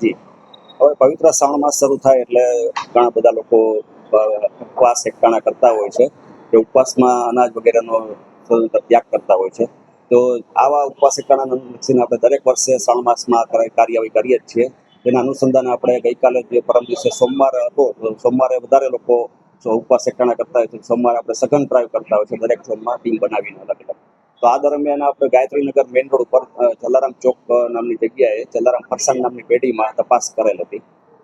જી હવે પવિત્ર શ્રાવણ માસ શરૂ થાય એટલે ઘણા બધા લોકો ઉપવાસ એકટાણા કરતા હોય છે. કે ઉપવાસમાં અનાજ વગેરેનો ત્યાગ કરતા હોય છે. તો આવા ઉપવાસ એકટાણા લક્ષીને આપણે દરેક વર્ષે શ્રાવણ માસમાં કાર્યવાહી કરીએ જ છીએ. તેના અનુસંધાને આપણે ગઈકાલે જે પરમ દિવસે સોમવાર હતો સોમવારે વધારે લોકો ઉપવાસ એકટાણા કરતા હોય છે સોમવારે આપણે સઘન ડ્રાઈવ કરતા હોય છે, દરેક સોમવાર ટીમ બનાવીને અલગ અલગ તો આ દરમિયાન આપણે ગાયત્રીનગર મેઇન રોડ ઉપર જલારામ ચોક નામની જગ્યાએ જલારામ ફરસાણ નામની પેઢીમાં તપાસ કરેલ હતી.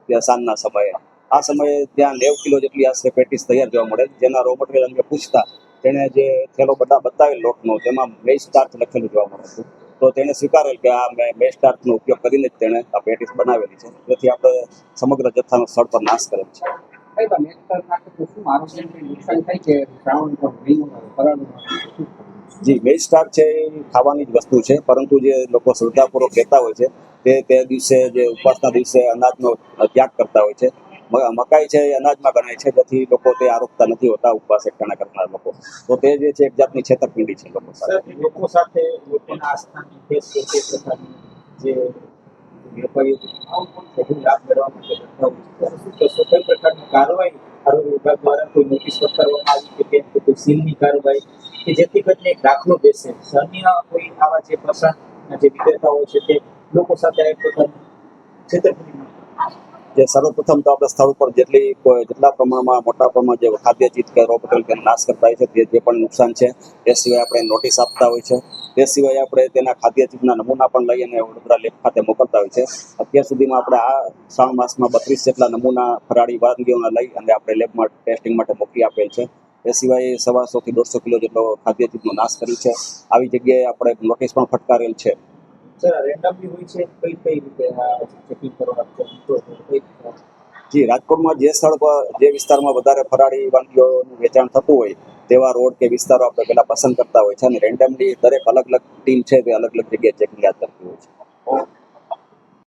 ત્યાં સાંજના સમયે. આ સમયે ત્યાં નેવ કિલો જેટલી આશરે પેટીસ તૈયાર જોવા મળે જેના રો મટીરિયલ અંગે પૂછતા તેણે જે થેલો બધા બતાવેલ લોટનો, તેમાં મેઇસ સ્ટાર્ચ લખેલું જોવા મળે હતું તો તેણે સ્વીકારેલ કે આ મેં મેઇસ સ્ટાર્ચનો ઉપયોગ કરીને જ તેણે આ પેટીસ બનાવેલી છે. તેથી આપણે સમગ્ર જથ્થાનો સ્થળ પર નાશ કરેલ છે. છે? શું જી વેજ સ્ટાર છે એ ખાવાની જ વસ્તુ છે, પરંતુ જે લોકો શ્રદ્ધાપૂર્વક કહેતા હોય છે, તે તે દિવસે જે ઉપવાસના દિવસે અનાજનો ત્યાગ કરતા હોય છે. મકાઈ છે એ અનાજમાં ગણાય છે, જેથી લોકો તે આરોપતા નથી હોતા, ઉપવાસ એકટાણા કરનાર લોકો. તો તે જે છે એક જાતની છેતરપિંડી છે લોકો સાથે. લોકો સાથે લોકોના આસ્થાની જે વેપારીઓ લાભ આરોગ્ય વિભાગ દ્વારા કોઈ નોટિસ ફટકારવામાં આવી કે કેમ કે સીલની કાર્યવાહી કે જેથી કરીને એક દાખલો બેસે. અન્ય કોઈ આવા જે પ્રસાદના જે વિક્રેતાઓ છે તે લોકો સાથે આ જે સર્વપ્રથમ તો આપણે સ્થળ ઉપર જેટલી જેટલા પ્રમાણમાં મોટા પ્રમાણમાં જે ખાદ્ય ચીજ કે રો કે નાશ કરતા હોય છે તે જે પણ નુકસાન છે તે સિવાય આપણે નોટિસ આપતા હોય છે. તે સિવાય આપણે તેના ખાદ્ય ચીજના નમૂના પણ લઈ અને વડોદરા લેબ ખાતે મોકલતા હોય છે. અત્યાર સુધીમાં આપણે આ શ્રાવણ માસમાં બત્રીસ જેટલા નમૂના ફરાળી વાનગીઓના લઈ અને આપણે લેબમાં ટેસ્ટિંગ માટે મોકલી આપેલ છે. એ સિવાય સવાસો થી દોઢસો કિલો જેટલો ખાદ્ય ચીજનો નાશ કર્યો છે. આવી જગ્યાએ આપણે નોટિસ પણ ફટકારેલ છે. જી રાજકોટમાં જે સ્થળ પર જે વિસ્તારમાં વધારે ફરાળી વાનગીઓનું વેચાણ થતું હોય તેવા રોડ કે વિસ્તારો આપણે પહેલાં પસંદ કરતા હોય છે. અને રેન્ડમલી દરેક અલગ અલગ ટીમ છે તે અલગ અલગ જગ્યાએ ચેકિંગ હાથ કરતી હોય છે.